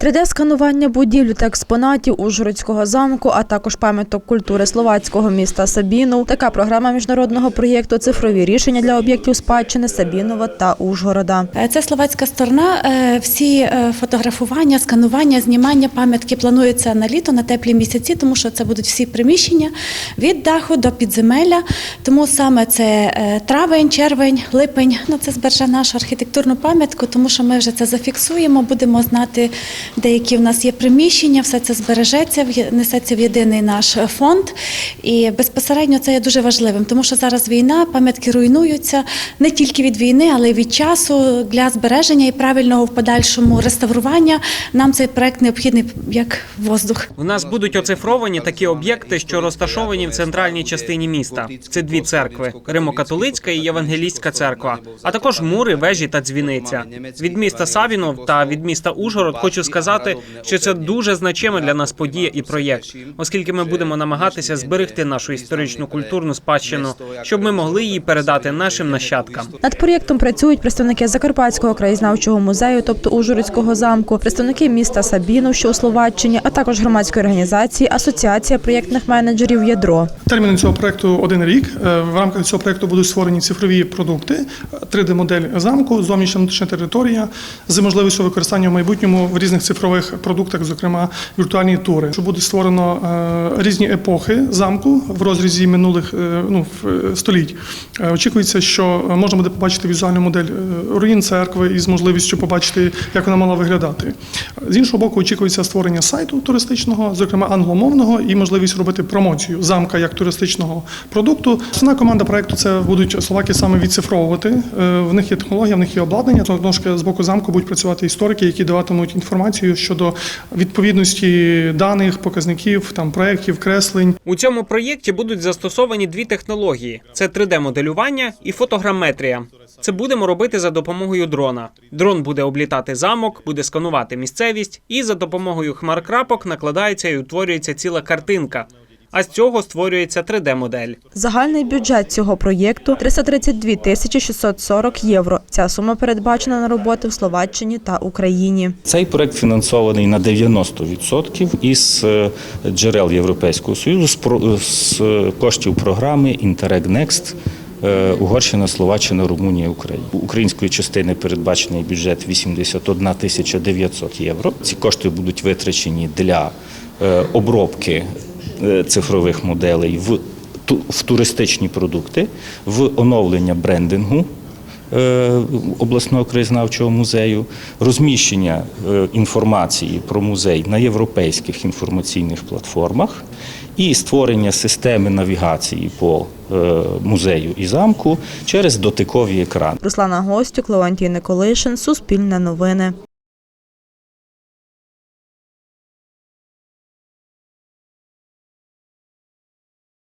3D-сканування будівлі та експонатів Ужгородського замку, а також пам'яток культури словацького міста Сабінов. Така програма міжнародного проєкту Цифрові рішення для об'єктів спадщини Сабінова та Ужгорода. Е, Це словацька сторона. Е, Всі е, фотографування, сканування, знімання пам'ятки плануються на літо, на теплі місяці, тому що це будуть всі приміщення від даху до підземелля. Тому саме це травень, червень, липень. Ну це збереже нашу архітектурну пам'ятку, тому що ми вже це зафіксуємо. Будемо знати, де які в нас є приміщення. Все це збережеться, несеться в єдиний наш фонд. І безпосередньо це є дуже важливим, тому що зараз війна, пам'ятки руйнуються не тільки від війни, але й від часу для збереження і правильного в подальшому реставрування. Нам цей проект необхідний як воздух. У нас будуть оцифровані такі об'єкти, що розташовані в центральній частині міста. Це дві церкви: Римо-католицька і Євангелійська церква, а також мури, вежі та дзвіниця. Від міста Савінов та від міста Ужгород хочу сказати, що це дуже значима для нас подія і проєкт, оскільки ми будемо намагатися зберегти нашу історичну культурну спадщину, щоб ми могли її передати нашим нащадкам. Над проєктом працюють представники Закарпатського краєзнавчого музею, тобто Ужгородського замку, представники міста Сабінов, що у Словаччині, а також громадської організації Асоціація проєктних менеджерів Ядро. Термін цього проекту один рік. Е, В рамках цього проекту будуть створені цифрові продукти, 3D-модель замку, зовнішня внутрішня територія з можливістю використання в майбутньому в різних цифрових продуктах, зокрема віртуальні тури. Що буде створено е, різні епохи замку в розрізі минулих е, ну, е, століть. Очікується, що можна буде побачити візуальну модель руїн церкви із можливістю побачити, як вона мала виглядати. З іншого боку, очікується створення сайту туристичного, зокрема англомовного, і можливість робити промоцію замка як туристичного продукту. Основна команда проекту це будуть словаки саме відцифровувати. В них є технологія, в них є обладнання. Що з боку замку будуть працювати історики, які даватимуть інформацію щодо відповідності даних, показників, там проєктів, креслень. У цьому проєкті будуть застосовані дві технології: це 3D-моделювання і фотограметрія. Це будемо робити за допомогою дрона. Дрон буде облітати замок, буде сканувати місцевість, і за допомогою хмаркрапок накладається і утворюється ціла картинка. А з цього створюється 3D-модель. Загальний бюджет цього проєкту 332 тисячі 640 євро. Ця сума передбачена на роботи в Словаччині та Україні. Цей проект фінансований на 90% із е, джерел Європейського союзу з з коштів програми Interreg Next. е, Угорщина, Словаччина, Румунія, Україна. Української частини передбачений бюджет 81 тисяча 900 євро. Ці кошти будуть витрачені для е, обробки цифрових моделей в, в туристичні продукти, в оновлення брендингу е, обласного краєзнавчого музею, розміщення е, інформації про музей на європейських інформаційних платформах і створення системи навігації по е, музею і замку через дотикові екрани. Руслана Гостюк, Леонтій Николишин, Суспільне новини.